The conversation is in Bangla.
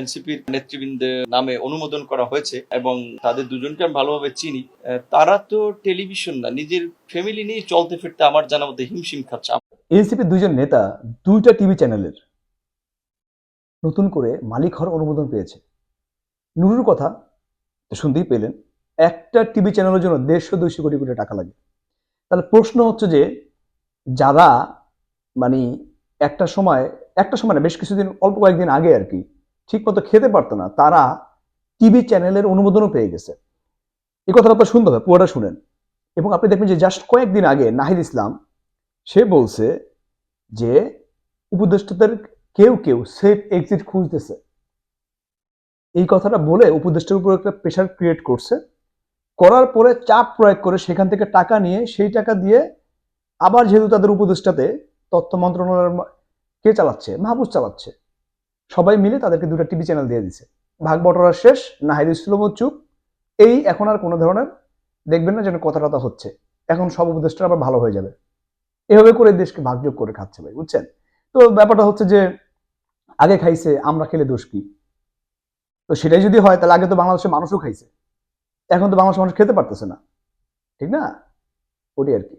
এনসিপির নেতৃবৃন্দের নামে অনুমোদন করা হয়েছে এবং তাদের দুজনকে আমি ভালোভাবে চিনি। তারা তো টেলিভিশন না, নিজের ফ্যামিলি নিয়ে চলতে ফিরতে আমার জানা মতো হিমশিম খাচ্ছে। এনসিপির দুজন নেতা দুইটা টিভি চ্যানেলের নতুন করে মালিক হওয়ার অনুমোদন পেয়েছে। নুরুর কথা শুনতেই পেলেন, একটা টিভি চ্যানেলের জন্য দেড়শো দুইশো কোটি কোটি টাকা লাগে। তাহলে প্রশ্ন হচ্ছে যে, যারা মানে একটা সময় একটা সময় বেশ কিছুদিন, অল্প কয়েকদিন আগে আর কি ঠিক মতো খেতে পারতো না, তারা টিভি চ্যানেলের অনুমোদনও পেয়ে গেছে। এই কথাটা আপনার শুনতে হবে, পুরোটা শুনেন। এবং আপনি দেখবেন যে জাস্ট কয়েকদিন আগে নাহিদ ইসলাম, সে বলছে যে উপদেষ্টাদের কেউ কেউ সেফ এক্সিট খুঁজতেছে। এই কথাটা বলে উপদেষ্টার উপর একটা প্রেশার ক্রিয়েট করছে। করার পরে চাপ প্রয়োগ করে সেখান থেকে টাকা নিয়ে সেই টাকা দিয়ে আবার যেহেতু তাদের উপদেষ্টাতে তথ্য মন্ত্রণালয়ের কে চালাচ্ছে? মাহবুজ চালাচ্ছে। সবাই মিলে তাদেরকে দুটো টিভি চ্যানেল দিয়ে দিছে। ভাগ বটরা শেষ, নাহিদ ইসলামও চুপ। এই এখন আর কোনো ধরনের দেখবেন না যেন কথা টথা হচ্ছে। এখন সব উপদেষ্টা আবার ভালো হয়ে যাবে। এভাবে করে দেশকে ভাগযোগ করে খাচ্ছে ভাই, বুঝছেন? তো ব্যাপারটা হচ্ছে যে, আগে খাইছে, আমরা খেলে দোষ কি? তো সেটাই যদি হয়, তাহলে আগে তো বাংলাদেশের মানুষও খাইছে। এখন তো বাংলাদেশের মানুষ খেতে পারতেছে না। ঠিক না? ওটি আর কি।